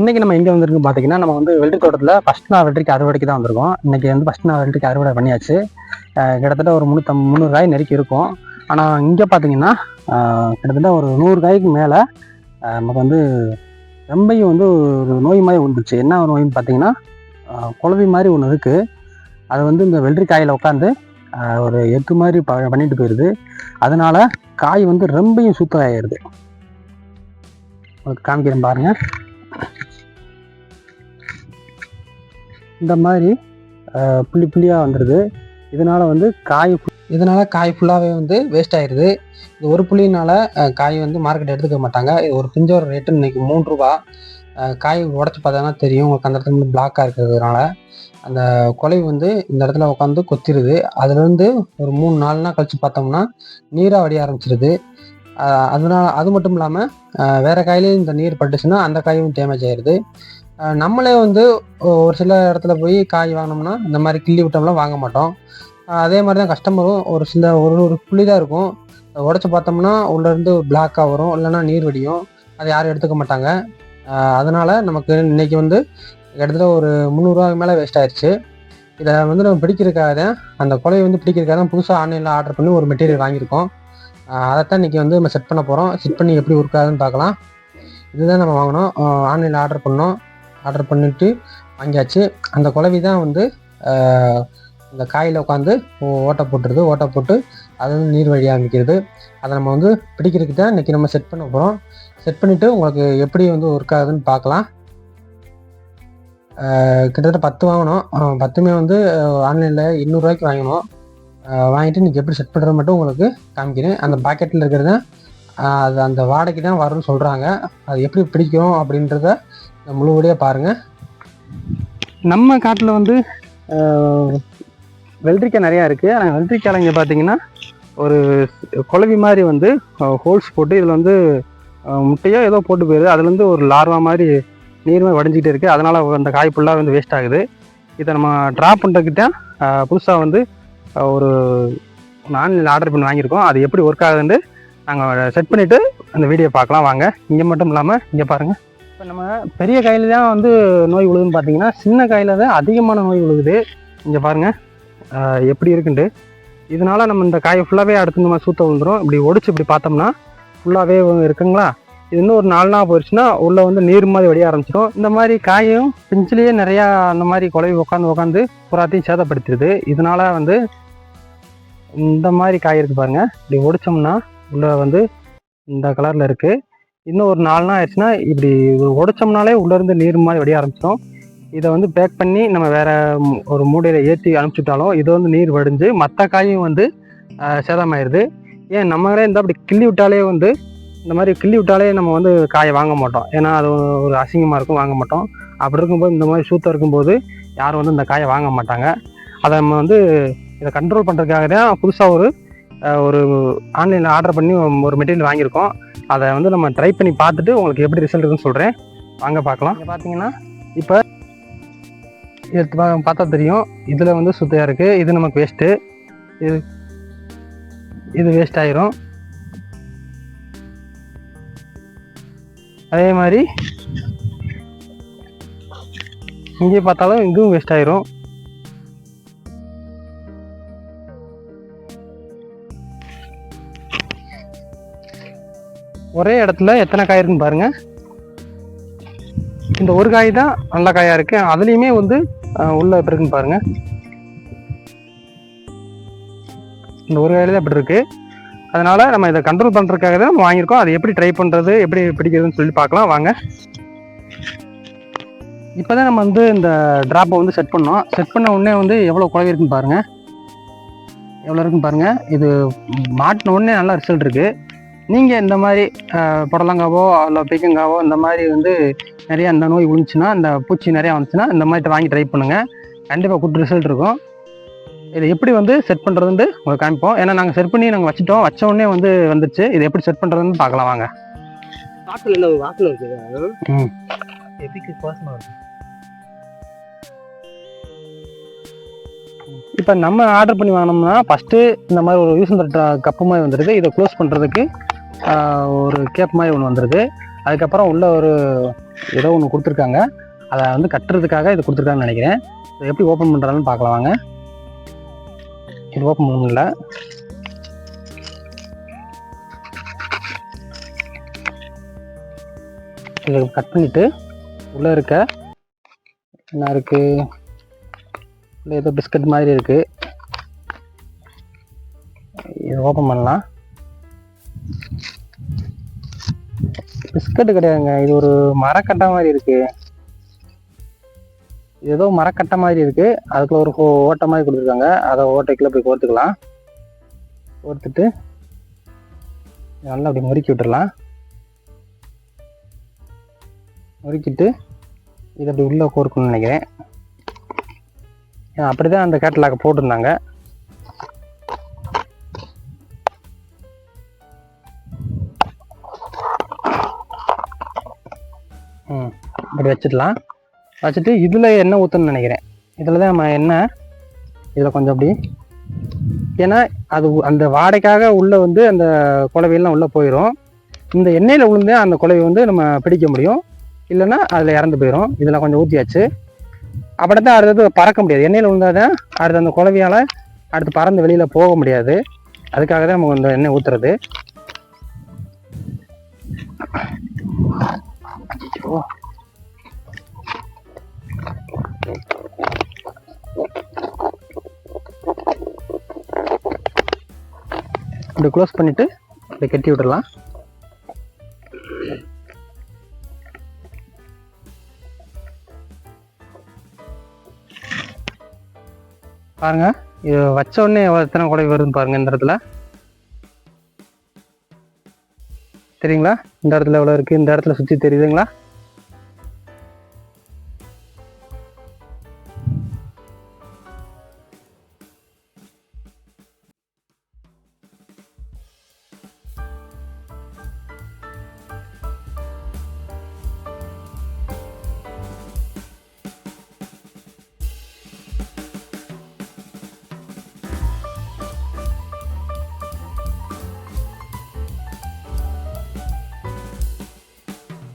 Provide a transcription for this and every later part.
இன்றைக்கி நம்ம எங்கே வந்திருக்கோம் பார்த்தீங்கன்னா நம்ம வந்து வெள்ளி தோட்டத்தில் ஃபஸ்ட் நாள் வெள்ளரிக்கு அறுவடைக்கு தான் வந்திருக்கோம். இன்னைக்கு வந்து ஃபஸ்ட் நாள் வெள்ளரிக்கு அறுவடை பண்ணியாச்சு. கிட்டத்தட்ட ஒரு முந்நூற்றம் முந்நூறு காய் நெருக்கி இருக்கும். ஆனால் இங்கே பார்த்தீங்கன்னா கிட்டத்தட்ட ஒரு நூறு காய்க்கு மேலே நமக்கு வந்து ரொம்பையும் வந்து ஒரு நோய் மாதிரி வந்துச்சு என்ன ஒரு நோயின்னு பார்த்தீங்கன்னா குழவி குளவி மாதிரி ஒன்று இருக்குது அது வந்து இந்த வெள்ளரி காயில் உட்காந்து ஒரு எக்கு மாதிரி ப பண்ணிட்டு போயிடுது அதனால் காய் வந்து ரொம்பையும் சுத்தம் ஆயிடுது காமிக்கிறேன் பாருங்கள் இந்த மாதிரி புள்ளி புள்ளியாக வந்துடுது இதனால வந்து காய் இதனால் இதனால காய் ஃபுல்லாகவே வந்து வேஸ்ட் ஆயிடுது இது ஒரு புள்ளினால காய் வந்து மார்க்கெட் எடுத்துக்க மாட்டாங்க. இது ஒரு பிஞ்சோட ரேட்டு இன்றைக்கி மூணு ரூபா. காய் உடச்சி பார்த்தோன்னா தெரியும். உங்களுக்கு அந்த இடத்துல வந்து பிளாக்காக இருக்கிறதுனால. அந்த கொலை வந்து இந்த இடத்துல உட்காந்து கொத்திடுது அதுலேருந்து ஒரு மூணு நாலு நாள் பார்த்தோம்னா நீராக வடிய ஆரம்பிச்சிருது. அதனால் அது மட்டும் இல்லாமல் வேறு காயிலையும் இந்த நீர் பட்டுச்சுன்னா அந்த காயும் டேமேஜ் ஆயிடுது நம்மளே வந்து ஒரு சில இடத்துல போய் காய் வாங்கினோம்னா இந்த மாதிரி கிள்ளி விட்டோம்லாம் வாங்க மாட்டோம். அதே மாதிரி தான் கஸ்டமரும் ஒரு சில ஒரு ஒரு புள்ளி தான் இருக்கும். உடச்சி பார்த்தோம்னா உள்ளேருந்து பிளாக்காக வரும் இல்லைன்னா நீர் வடியும். அதை யாரும் எடுத்துக்க மாட்டாங்க. அதனால் நமக்கு இன்னைக்கு வந்து கிட்டத்தட்ட ஒரு முந்நூறுரூவாக்கு மேலே வேஸ்ட் ஆயிடுச்சு இதை வந்து நம்ம பிடிக்கிறதுக்காக தான் அந்த கொலையை வந்து பிடிக்கிறதுக்காக தான் புதுசாக ஆன்லைனில் ஆர்டர் பண்ணி ஒரு மெட்டீரியல் வாங்கியிருக்கோம். அதைத்தான் இன்னைக்கு வந்து நம்ம செட் பண்ண போகிறோம் செட் பண்ணி எப்படி ஒர்க் ஆகுதுன்னு பார்க்கலாம். இதுதான் நம்ம வாங்கினோம் ஆன்லைனில் ஆர்டர் பண்ணோம். ஆர்டர் பண்ணிட்டு வாங்கியாச்சு. அந்த குழவி தான் வந்து இந்த காயில் உட்காந்து ஓட்டை போட்டுருது. ஓட்டை போட்டு அது வந்து நீர் வழி ஆரம்பிக்கிறது அதை நம்ம வந்து பிடிக்கிறதுக்கு தான் இன்றைக்கி நம்ம செட் பண்ண போகிறோம் செட் பண்ணிவிட்டு உங்களுக்கு எப்படி வந்து ஒர்க் ஆகுதுன்னு பார்க்கலாம். கிட்டத்தட்ட பத்து வாங்கினோம் பத்துமே வந்து ஆன்லைனில் எண்ணூறுரூவாய்க்கு வாங்கினோம் வாங்கிட்டு நீங்கள் எப்படி செட் பண்ணுறது மட்டும் உங்களுக்கு காமிக்கிறேன். அந்த பாக்கெட்டில் இருக்கிறத அது அந்த வாடகைக்கு தான் வரும்னு சொல்கிறாங்க அது எப்படி பிடிக்கும் அப்படின்றத முழுவடியாக பாருங்கள் நம்ம காட்டில் வந்து வெள்ளரிக்காய் நிறையா இருக்குது ஆனால் வெள்ளரிக்காயில் இங்கே பார்த்தீங்கன்னா ஒரு குழவி மாதிரி வந்து ஹோல்ஸ் போட்டு இதில் வந்து முட்டையோ ஏதோ போட்டு போயிடுது அதுலேருந்து ஒரு லார்வா மாதிரி நீர் மாதிரி இருக்குது அதனால் அந்த காய் ஃபுல்லாக வந்து வேஸ்ட் ஆகுது. இதை நம்ம ட்ராப் பண்ணுறதுக்கிட்ட புதுசாக வந்து ஒரு ஆன்லைனில் ஆர்டர் பண்ணி வாங்கியிருக்கோம். அது எப்படி ஒர்க் ஆகுதுன்னு நாங்கள் செட் பண்ணிவிட்டு அந்த வீடியோ பார்க்கலாம். வாங்க. இங்கே மட்டும் இல்லாமல் இங்கே பாருங்கள் இப்போ நம்ம பெரிய காயில் தான் வந்து நோய் விழுதுன்னு பார்த்தீங்கன்னா சின்ன காயில் தான் அதிகமான நோய் விழுகுது இங்கே பாருங்கள் எப்படி இருக்குன்ட்டு இதனால நம்ம இந்த காயை ஃபுல்லாகவே அடுத்து நம்ம சூத்த விழுந்துடும் இப்படி ஒடிச்சு இப்படி பார்த்தோம்னா ஃபுல்லாகவே இருக்குங்களா? இது இன்னும் ஒரு நாலு நாள் போயிடுச்சுன்னா உள்ளே வந்து நீர் மாதிரி வடிய ஆரம்பிச்சிடும். இந்த மாதிரி காயும் பிஞ்சிலேயே நிறையா அந்த மாதிரி குழவி உட்காந்து உட்காந்து புறாத்தையும் சேதப்படுத்திடுது. இதனால வந்து இந்த மாதிரி காய் இருக்குது பாருங்க. இப்படி ஒடிச்சோம்னா உள்ளே வந்து இந்த கலரில் இருக்குது இன்னும் ஒரு நாலு நாள் ஆயிடுச்சுன்னா இப்படி உடைச்சோம்னாலே உள்ளேருந்து நீர் மாதிரி வடிய ஆரம்பிச்சிடும் இதை வந்து பேக் பண்ணி நம்ம வேறு ஒரு மூடையில் ஏற்றி அனுப்பிச்சுட்டாலும் இது வந்து நீர் வடிஞ்சு மற்ற காயும் வந்து சேதமாயிடுது ஏன் நம்மளே இந்த அப்படி கிள்ளி விட்டாலே வந்து இந்த மாதிரி கிள்ளி விட்டாலே நம்ம வந்து காயை வாங்க மாட்டோம். ஏன்னா அது ஒரு அசிங்கமாக இருக்கும் வாங்க மாட்டோம். அப்படி இருக்கும்போது இந்த மாதிரி சூத்தம் இருக்கும்போது யாரும் வந்து இந்த காயை வாங்க மாட்டாங்க. அதை நம்ம வந்து இதை கண்ட்ரோல் பண்ணுறதுக்காக தான் புதுசாக ஒரு ஒரு ஆன்லைனில் ஆர்டர் பண்ணி ஒரு மெட்டீரியல் வாங்கியிருக்கோம். அதை வந்து நம்ம ட்ரை பண்ணி பார்த்துட்டு உங்களுக்கு எப்படி ரிசல்ட் இருக்குன்னு சொல்கிறேன் வாங்க பார்க்கலாம். இங்க பார்த்தீங்கன்னா இப்போ எடுத்து பா- பார்த்தா தெரியும். இதில் வந்து சுத்தையாக இருக்குது இது நமக்கு வேஸ்ட்டு இது இது வேஸ்ட் ஆயிரும். அதே மாதிரி இங்கே பார்த்தாலும் இதுவும் வேஸ்ட் ஆயிரும். ஒரே இடத்துல எத்தனை காய் இருக்குன்னு பாருங்கள் இந்த ஒரு காய் தான் நல்ல காயாக இருக்குது அதுலேயுமே வந்து உள்ள எப்படி இருக்குன்னு பாருங்கள் இந்த ஒரு காயில் தான் இப்படி இருக்குது அதனால் நம்ம இதை கண்ட்ரோல் பண்ணுறதுக்காக தான் நம்ம வாங்கியிருக்கோம். அதை எப்படி ட்ரை பண்ணுறது எப்படி பிடிக்கிறதுன்னு சொல்லி பார்க்கலாம். வாங்க. இப்போ தான் நம்ம வந்து இந்த ட்ராப்பை வந்து செட் பண்ணோம். செட் பண்ண உடனே வந்து எவ்வளோ குழவி இருக்குன்னு பாருங்கள் எவ்வளோ இருக்குன்னு பாருங்கள் இது மாட்டின உடனே நல்ல ரிசல்ட் இருக்குது நீங்கள் இந்த மாதிரி புடலங்காவோ இல்லை பீக்கங்காவோ இந்த மாதிரி வந்து நிறைய அந்த நோய் விழுந்துச்சுன்னா இந்த பூச்சி நிறையா வந்துச்சுன்னா இந்த மாதிரி வாங்கி ட்ரை பண்ணுங்க. கண்டிப்பாக குட் ரிசல்ட் இருக்கும். இதை எப்படி வந்து செட் பண்ணுறதுன்ட்டு உங்களுக்கு காமிப்போம். ஏன்னா நாங்கள் செட் பண்ணி நாங்கள் வச்சுட்டோம். வச்ச உடனே வந்து வந்துச்சு இதை எப்படி செட் பண்ணுறதுன்னு பார்க்கலாம் வாங்க. வாசல் என்ன வாசனை இருக்குது. எதுக்கு இப்போ நம்ம ஆர்டர் பண்ணி வாங்கினோம்னா ஃபஸ்ட்டு இந்த மாதிரி ஒரு யூஸ் கப்பு மாதிரி வந்துடுது இதை க்ளோஸ் பண்ணுறதுக்கு ஒரு கேப் மாதிரி ஒன்று வந்துருது அதுக்கப்புறம் உள்ள ஒரு ஏதோ ஒன்று கொடுத்துருக்காங்க. அதை வந்து கட்டுறதுக்காக இது கொடுத்துருக்காங்கன்னு நினைக்கிறேன். இதை எப்படி ஓப்பன் பண்ணுறாங்கன்னு பார்க்கலாம் வாங்க. இது ஓப்பன் பண்ணல. இதை கட் பண்ணிவிட்டு உள்ளே இருக்க என்ன இருக்குது இல்லை ஏதோ பிஸ்கட் மாதிரி இருக்குது இது ஓப்பன் பண்ணலாம். பிஸ்கட்டு கிடையாதுங்க. இது ஒரு மரக்கட்டை மாதிரி இருக்கு. ஏதோ மரக்கட்டை மாதிரி இருக்கு. அதுக்குள்ள ஒரு ஓட்டை மாதிரி கொடுத்துருக்காங்க. அதை ஓட்டைக்குள்ள போய் கோர்த்துக்கலாம். கோர்த்துட்டு நல்லா அப்படி முறுக்கி விட்டுறலாம். முறுக்கிட்டு இது அப்படி உள்ளே கோர்க்கணும்னு நினைக்கிறேன். அப்படி தான் அந்த கேட்டலாக போட்டிருந்தாங்க. இப்படி வச்சிடலாம். வச்சுட்டு இதில் எண்ணெய் ஊற்றணும்னு நினைக்கிறேன். இதில் தான் நம்ம எண்ணெய் இதில் கொஞ்சம் அப்படி. ஏன்னா அது அந்த வாடைக்காக உள்ளே வந்து அந்த குலவையெல்லாம் உள்ளே போயிடும் இந்த எண்ணெயில் விழுந்து அந்த குழவை வந்து நம்ம பிடிக்க முடியும். இல்லைன்னா அதில் இறந்து போயிடும் இதில் கொஞ்சம் ஊற்றியாச்சு அப்படி தான் அடுத்தது பறக்க முடியாது. எண்ணெயில் விழுந்தால் தான் அடுத்து அந்த குலவையால் அடுத்து பறந்து வெளியில் போக முடியாது. அதுக்காக தான் நம்ம இந்த எண்ணெய் ஊற்றுறது இப்படி க்ளோஸ் பண்ணிட்டு இப்படி கட்டி விடலாம் பாருங்க இது வச்ச உடனே எத்தனை குடை வருதுன்னு பாருங்க இந்த இடத்துல. தெரியுங்களா? இந்த இடத்துல எவ்வளவு இருக்கு? இந்த இடத்துல சுத்தி தெரியுதுங்களா?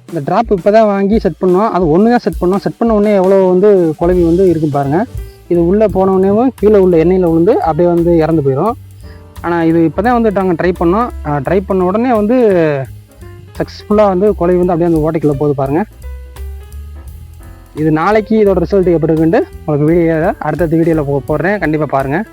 இந்த ட்ராப் இப்போ தான் வாங்கி செட் பண்ணோம். அது ஒன்று தான் செட் பண்ணோம். செட் பண்ண உடனே எவ்வளோ வந்து குழவி வந்து இருக்கு பாருங்கள் இது உள்ளே போன உடனேவும் கீழே உள்ள எண்ணெயில் விழுந்து அப்படியே வந்து இறந்து போயிடும் ஆனால் இது இப்போ தான் வந்து நாங்கள் ட்ரை பண்ணோம். ட்ரை பண்ண உடனே வந்து சக்ஸஸ்ஃபுல்லாக வந்து குழவி வந்து அப்படியே அந்த ஓட்டைக்குள்ளே போகுது பாருங்கள் இது நாளைக்கு இதோட ரிசல்ட் எப்படி இருக்குன்ட்டு உங்களுக்கு வீடியோ அடுத்தடுத்த வீடியோவில் போடுறேன். கண்டிப்பாக பாருங்கள்